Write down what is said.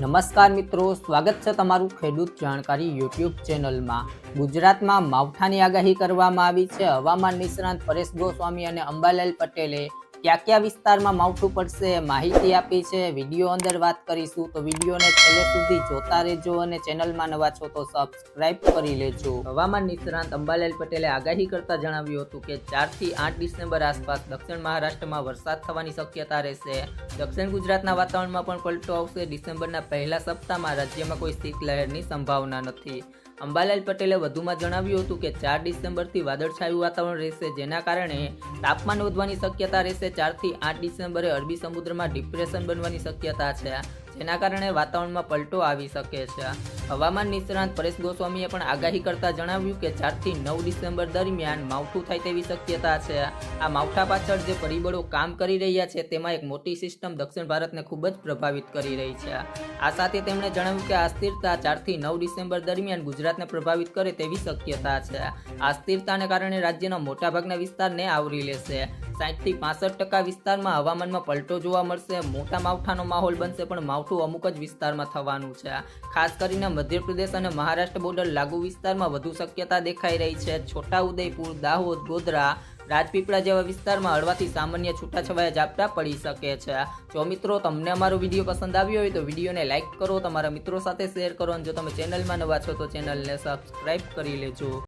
નમસ્કાર મિત્રો, સ્વાગત છે તમારું ખેડૂત જાણકારી યુટ્યુબ ચેનલમાં. ગુજરાતમાં માવઠાની આગાહી કરવામાં આવી છે. હવામાન નિષ્ણાંત પરેશ ગોસ્વામી અને અંબાલાલ પટેલે કયા કયા વિસ્તારમાં માવઠું પડશે, માહિતી આપી છે, વીડિયો અંદર વાત કરીશું તો વિડીયોને છેલ્લે સુધી જોતા રહેજો અને ચેનલમાં નવા છો તો સબસ્ક્રાઇબ કરી લેજો. હવામાન નિષ્ણાંત અંબાલાલ પટેલે આગાહી કરતા જણાવ્યું હતું કે ચારથી આઠ ડિસેમ્બર આસપાસ દક્ષિણ મહારાષ્ટ્રમાં વરસાદ થવાની શક્યતા રહેશે. દક્ષિણ ગુજરાતના વાતાવરણમાં પણ પલટો આવશે. ડિસેમ્બરના પહેલા સપ્તાહમાં રાજ્યમાં કોઈ શીત લહેરની સંભાવના નથી. અંબાલાલ પટેલે વધુમાં જણાવ્યું હતું કે ચાર ડિસેમ્બરથી વાદળછાયું વાતાવરણ રહેશે, જેના કારણે તાપમાન વધવાની શક્યતા રહેશે. ચારથી આઠ ડિસેમ્બરે અરબી સમુદ્રમાં ડિપ્રેશન બનવાની શક્યતા છે. જેના કારણે વાતાવરણમાં પલટો આવી શકે છે. હવામાન નિષ્ણાંત પરેશ ગોસ્વામીએ પણ આગાહી કરતા જણાવ્યું કે ચારથી નવ ડિસેમ્બર દરમિયાન માવઠું થાય તેવી શક્યતા છે. આ માવઠા પાછળ જે પરિબળો કામ કરી રહ્યા છે તેમાં એક મોટી સિસ્ટમ દક્ષિણ ભારતને ખૂબ જ પ્રભાવિત કરી રહી છે. આ સાથે તેમણે જણાવ્યું કે આ સ્થિરતા ચારથી નવ ડિસેમ્બર દરમિયાન ગુજરાતને પ્રભાવિત કરે તેવી શક્યતા છે. આ સ્થિરતાને કારણે રાજ્યના મોટાભાગના વિસ્તારને આવરી લેશે. સાઠથી પાસઠ ટકા વિસ્તારમાં હવામાનમાં પલટો જોવા મળશે. મોટા માવઠાનો માહોલ બનશે, પણ માવઠું અમુક જ વિસ્તારમાં થવાનું છે. ખાસ કરીને મધ્યપ્રદેશ અને મહારાષ્ટ્ર બોર્ડર લાગુ વિસ્તારમાં વધુ શક્યતા દેખાઈ રહી છે. છોટાઉદેપુર, દાહોદ, ગોધરા, રાજપીપળા જેવા વિસ્તારમાં હળવાથી સામાન્ય છૂટાછવાયા ઝાપટા પડી શકે છે. જો મિત્રો તમને અમારો વીડિયો પસંદ આવ્યો હોય તો વિડીયોને લાઇક કરો, તમારા મિત્રો સાથે શેર કરો, અને જો તમે ચેનલમાં નવા છો તો ચેનલને સબસ્ક્રાઈબ કરી લેજો.